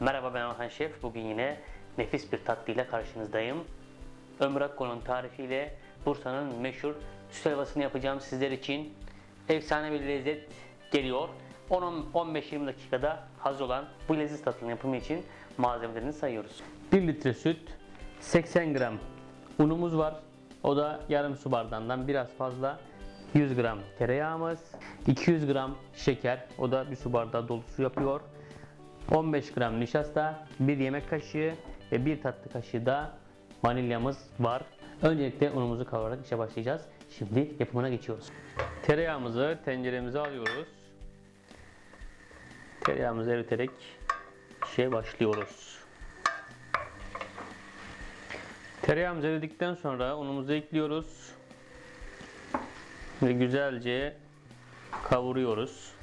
Merhaba ben Orhan Şef. Bugün yine nefis bir tatlıyla karşınızdayım. Ömür Akko'nun tarifiyle Bursa'nın meşhur süt helvasını yapacağım sizler için. Efsane bir lezzet geliyor. 10-15-20 dakikada hazır olan bu leziz tatlının yapımı için malzemelerini sayıyoruz. 1 litre süt, 80 gram unumuz var. O da yarım su bardağından biraz fazla. 100 gram tereyağımız, 200 gram şeker, o da bir su bardağı dolusu yapıyor. 15 gram nişasta, 1 yemek kaşığı ve 1 tatlı kaşığı da vanilyamız var. Öncelikle unumuzu kavurarak işe başlayacağız. Şimdi yapımına geçiyoruz. Tereyağımızı tenceremize alıyoruz. Tereyağımızı eriterek işe başlıyoruz. Tereyağımız eridikten sonra unumuzu ekliyoruz. Ve güzelce kavuruyoruz.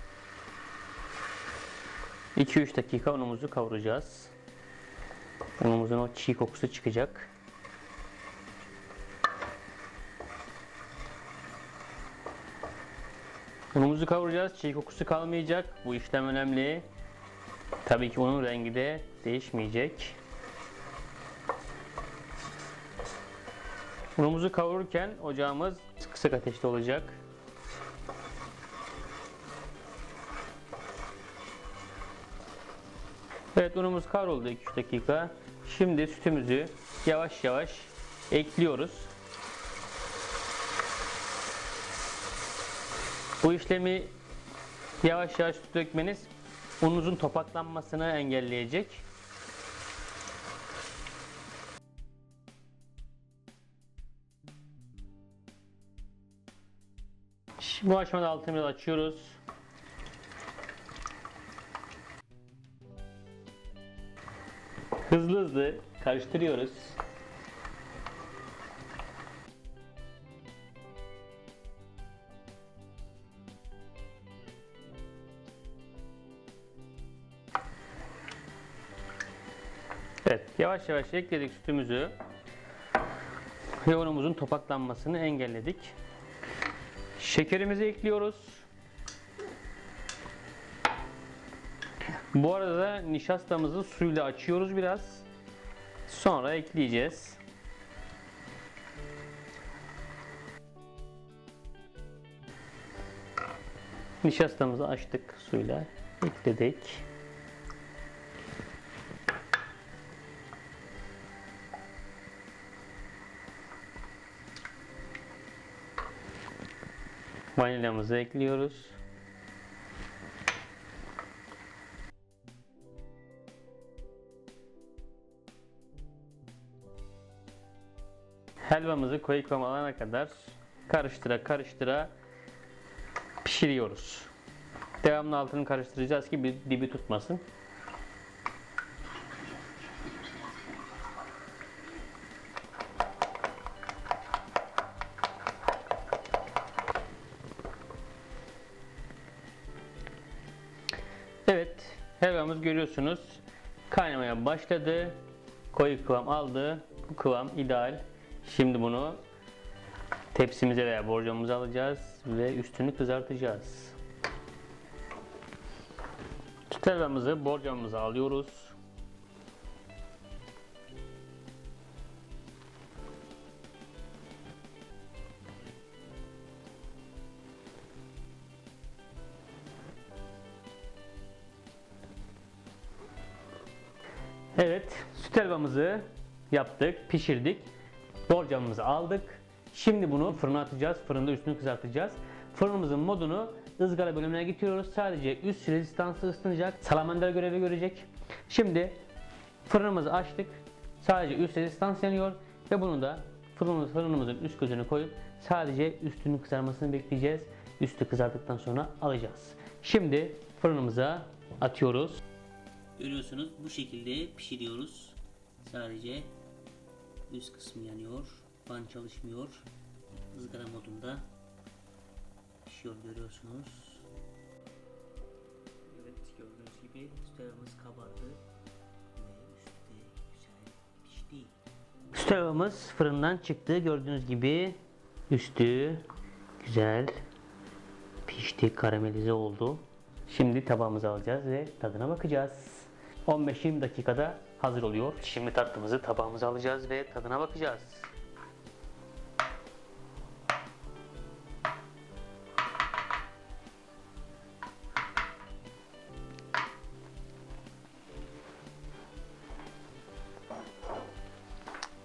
2-3 dakika unumuzu kavuracağız. Unumuzun o çiğ kokusu çıkacak. Unumuzu kavuracağız. Çiğ kokusu kalmayacak. Bu işlem önemli. Tabii ki unun rengi de değişmeyecek. Unumuzu kavururken ocağımız kısık ateşte olacak. Evet unumuz kavruldu 2-3 dakika. Şimdi sütümüzü yavaş yavaş ekliyoruz. Bu işlemi yavaş yavaş süt dökmeniz ununuzun topaklanmasını engelleyecek. Bu aşamada altını biraz açıyoruz. Hızlı hızlı karıştırıyoruz. Evet, yavaş yavaş ekledik sütümüzü. Ve unumuzun topaklanmasını engelledik. Şekerimizi ekliyoruz. Bu arada nişastamızı suyla açıyoruz biraz. Sonra ekleyeceğiz. Nişastamızı açtık suyla. Ekledik. Vanilyamızı ekliyoruz. Helvamızı koyu kıvam alana kadar karıştıra karıştıra pişiriyoruz. Devamlı altını karıştıracağız ki bir dibi tutmasın. Evet, helvamız görüyorsunuz kaynamaya başladı. Koyu kıvam aldı. Bu kıvam ideal. Şimdi bunu tepsimize veya borcamımıza alacağız ve üstünü kızartacağız. Süt helvamızı borcamımıza alıyoruz. Evet, süt helvamızı yaptık, pişirdik. Borcamımızı aldık. Şimdi bunu fırına atacağız. Fırında üstünü kızartacağız. Fırınımızın modunu ızgara bölümüne getiriyoruz. Sadece üst rezistansı ısınacak. Salamander görevi görecek. Şimdi fırınımızı açtık. Sadece üst rezistans yanıyor ve bunu da fırınımız, fırınımızın üst gözünü koyup sadece üstünün kızarmasını bekleyeceğiz. Üstü kızardıktan sonra alacağız. Şimdi fırınımıza atıyoruz. Görüyorsunuz bu şekilde pişiriyoruz. Sadece üst kısmı yanıyor. Fan çalışmıyor. ızgara modunda pişiyor görüyorsunuz. Evet gördüğünüz gibi sütlavamız kabardı ve üstü güzel pişti. Sütlavamız fırından çıktı gördüğünüz gibi üstü güzel pişti karamelize oldu. Şimdi tabağımıza alacağız ve tadına bakacağız. 15-20 dakikada hazır oluyor. Şimdi tatlımızı tabağımıza alacağız ve tadına bakacağız.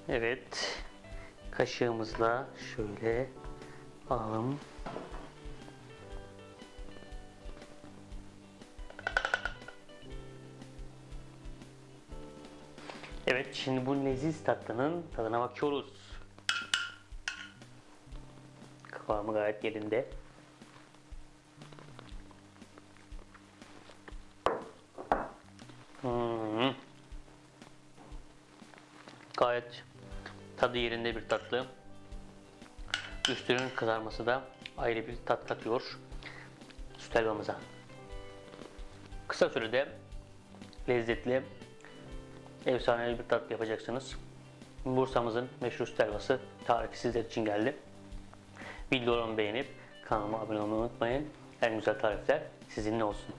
Evet. Kaşığımızla şöyle alalım. Evet, şimdi bu leziz tatlının tadına bakıyoruz. Kıvamı gayet yerinde. Hmm. Gayet tadı yerinde bir tatlı. Üstünün kızarması da ayrı bir tat katıyor süt helvamıza. Kısa sürede lezzetli, efsanevi bir tatlı yapacaksınız. Bursa'mızın meşhur helvası tarifi sizler için geldi. Videolarımı beğenip kanalıma abone olmayı unutmayın. En güzel tarifler sizinle olsun.